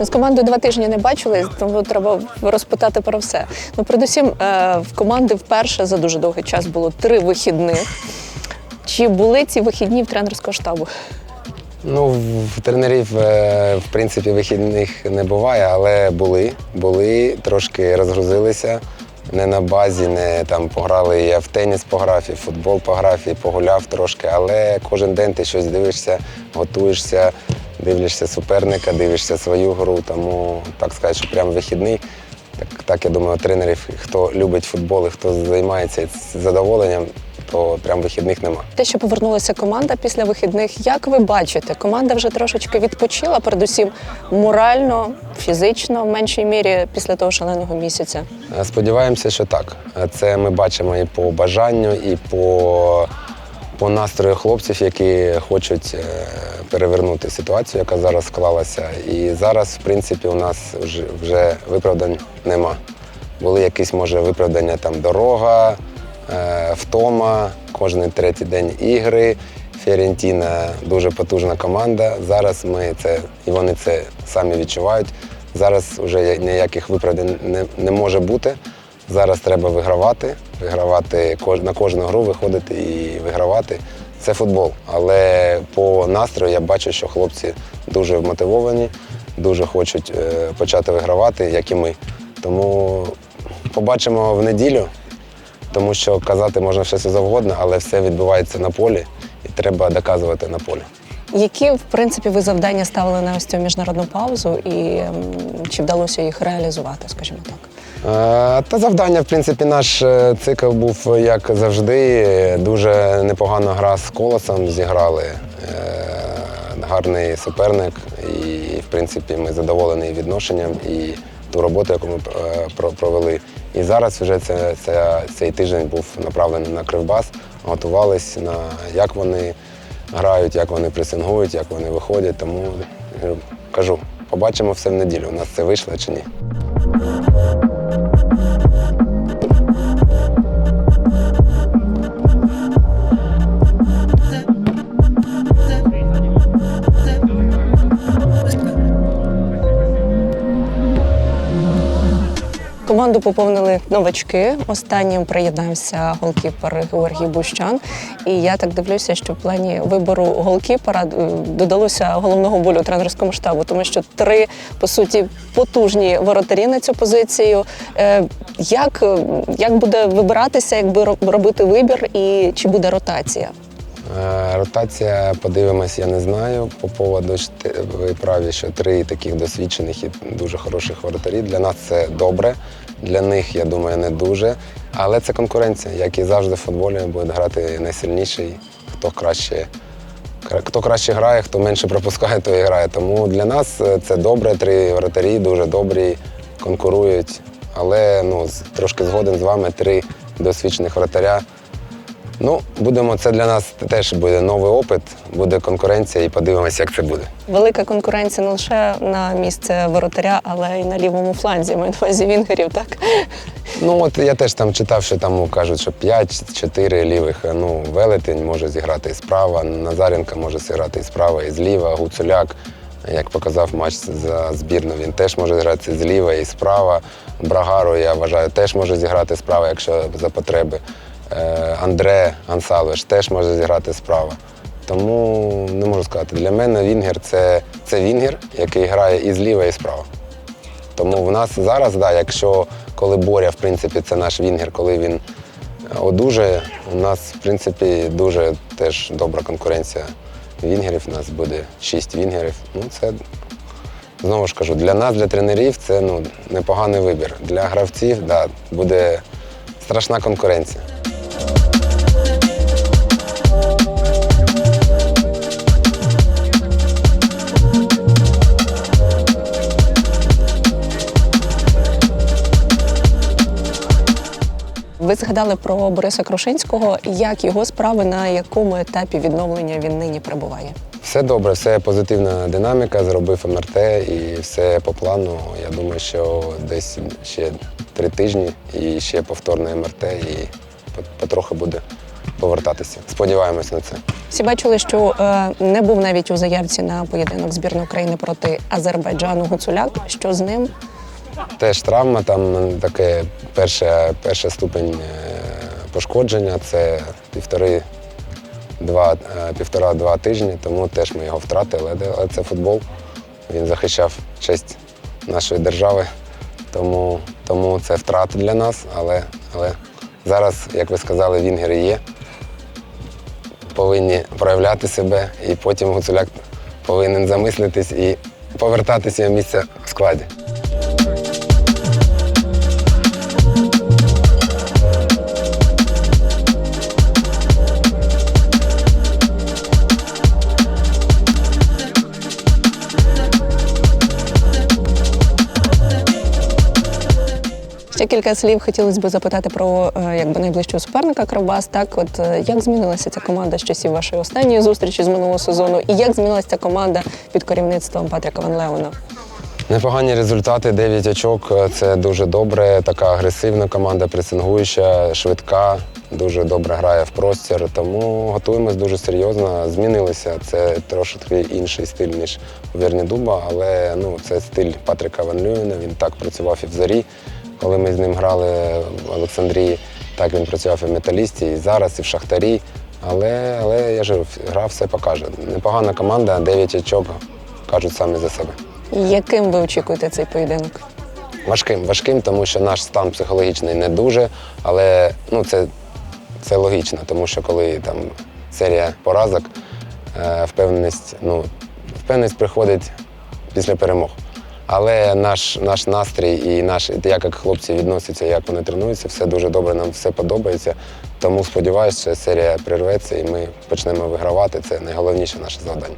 З командою два тижні не бачились, тому треба розпитати про все. Ну, передусім, е, в команди вперше за дуже довгий час було три вихідних. Чи були ці вихідні в тренерського штабу? Ну, в тренерів, е, в принципі, вихідних не буває, але були. Були, трошки розгрузилися. Не на базі, не там пограли. Я в теніс пограв, і в футбол пограв, і погуляв трошки. Але кожен день ти щось дивишся, готуєшся, дивишся суперника, дивишся свою гру. Тому так сказати, що прям вихідний. Так, так я думаю, тренерів, хто любить футбол і хто займається задоволенням, то прям вихідних нема. Те, що повернулася команда після вихідних, як ви бачите, команда вже трошечки відпочила, передусім морально, фізично, в меншій мірі після того шаленого місяця. Сподіваємося, що так. Це ми бачимо і по бажанню, і по, по настрою хлопців, які хочуть е, перевернути ситуацію, яка зараз склалася. І зараз, в принципі, у нас вже, виправдань нема. Були якісь, може, виправдання там дорога, е, втома, кожен третій день ігри. Фіорентіна дуже потужна команда. Зараз ми це і вони це самі відчувають. Зараз вже ніяких виправдань не, не може бути. Зараз треба вигравати, вигравати на кожну гру, виходити і вигравати. Це футбол. Але по настрою я бачу, що хлопці дуже вмотивовані, дуже хочуть е, почати вигравати, як і ми. Тому побачимо в неділю, тому що казати можна все завгодно, але все відбувається на полі і треба доказувати на полі. Які, в принципі, ви завдання ставили на ось цю міжнародну паузу, і чи вдалося їх реалізувати, скажімо так? Е, Та завдання, в принципі, наш е, цикл був як завжди. Дуже непогана гра з колосом зіграли. Е, Гарний суперник, і в принципі ми задоволені відношенням і ту роботу, яку ми е, провели. І зараз вже це, це, цей тиждень був направлений на Кривбас. Готувались на як вони грають, як вони пресингують, як вони виходять. Тому е, кажу, побачимо все в неділю. У нас це вийшло чи ні. You. Команду поповнили новачки. Останнім приєднався голкіпер Георгій Бущан. І я так дивлюся, що в плані вибору голкіпера е, додалося головного болю тренерському штабу, тому що три по суті потужні воротарі на цю позицію. Е, Як, е, як буде вибиратися, якби ро- робити вибір, і чи буде ротація? Е, Ротація, подивимось, я не знаю. По поводу ви праві, що три таких досвідчених і дуже хороших воротарі. Для нас це добре. Для них, я думаю, не дуже. Але це конкуренція, як і завжди в футболі, буде грати найсильніший, хто краще. Хто краще грає, хто менше пропускає, той грає. Тому для нас е, це добре. Три воротарі дуже добрі, конкурують. Але ну, трошки згоден з вами три досвідчених воротаря. Ну, будемо, це для нас теж буде новий опит, буде конкуренція і подивимося, як це буде. Велика конкуренція не лише на місце воротаря, але й на лівому фланзі. Маю на увазі вінгерів, так? Ну от я теж там читав, що там кажуть, що 5-4 лівих. Ну, велетень може зіграти і справа, Назаренко може зіграти і справа, і зліва, Гуцуляк. Як показав матч за збірну, він теж може зіграти зліва і справа. Брагару, я вважаю, теж може зіграти справа, якщо за потреби. Е, Андре Ансалвеш теж може зіграти справа. Тому не можу сказати, для мене Вінгер це, це Вінгер, який грає і зліва, і справа. Тому в нас зараз, да, якщо коли Боря, в принципі, це наш Вінгер, коли він е, одужає, у нас, в принципі, дуже теж добра конкуренція вінгерів. У нас буде шість вінгерів. Ну, це знову ж кажу, для нас, для тренерів, це ну, непоганий вибір. Для гравців да, буде страшна конкуренція. Ви згадали про Бориса Крушинського. Як його справи, на якому етапі відновлення він нині перебуває? Все добре, все позитивна динаміка, зробив МРТ і все по плану. Я думаю, що десь ще три тижні і ще повторне МРТ, і по- потрохи буде повертатися. Сподіваємось на це. Всі бачили, що е, не був навіть у заявці на поєдинок збірної України проти Азербайджану Гуцуляк. Що з ним? Теж травма, там таке перша, перша ступень е, пошкодження, це півтори, два, е, півтора-два тижні, тому теж ми його втратили. Але- це футбол. Він захищав честь нашої держави, тому, тому це втрата для нас. Але, але зараз, як ви сказали, вінгери є. Повинні проявляти себе, і потім Гуцуляк повинен замислитись і повертатися в місце в складі. Ще кілька слів хотілося б запитати про е, якби найближчого суперника Кривбас. Так, от е, як змінилася ця команда з часів вашої останньої зустрічі з минулого сезону, і як змінилася ця команда під керівництвом Патріка Ван Леона? Непогані результати, 9 очок. Це дуже добре. Така агресивна команда, пресингуюча, швидка, дуже добре грає в простір. Тому готуємось дуже серйозно. Змінилися. Це трошки інший стиль, ніж у Верні Дуба, але ну, це стиль Патріка Ван Люєна. Він так працював і в зарі. Коли ми з ним грали в Олександрії, так він працював і в металісті, і зараз, і в Шахтарі. Але, але я ж гра все покаже. Непогана команда, 9 очок кажуть самі за себе. Яким ви очікуєте цей поєдинок? Важким, важким, тому що наш стан психологічний не дуже, але ну, це, це логічно, тому що коли там серія поразок, е, впевненість, ну, впевненість приходить після перемог. Але наш, наш настрій і наш, як хлопці відносяться, як вони тренуються, все дуже добре, нам все подобається. Тому сподіваюся, що серія прирветься і ми почнемо вигравати. Це найголовніше наше завдання.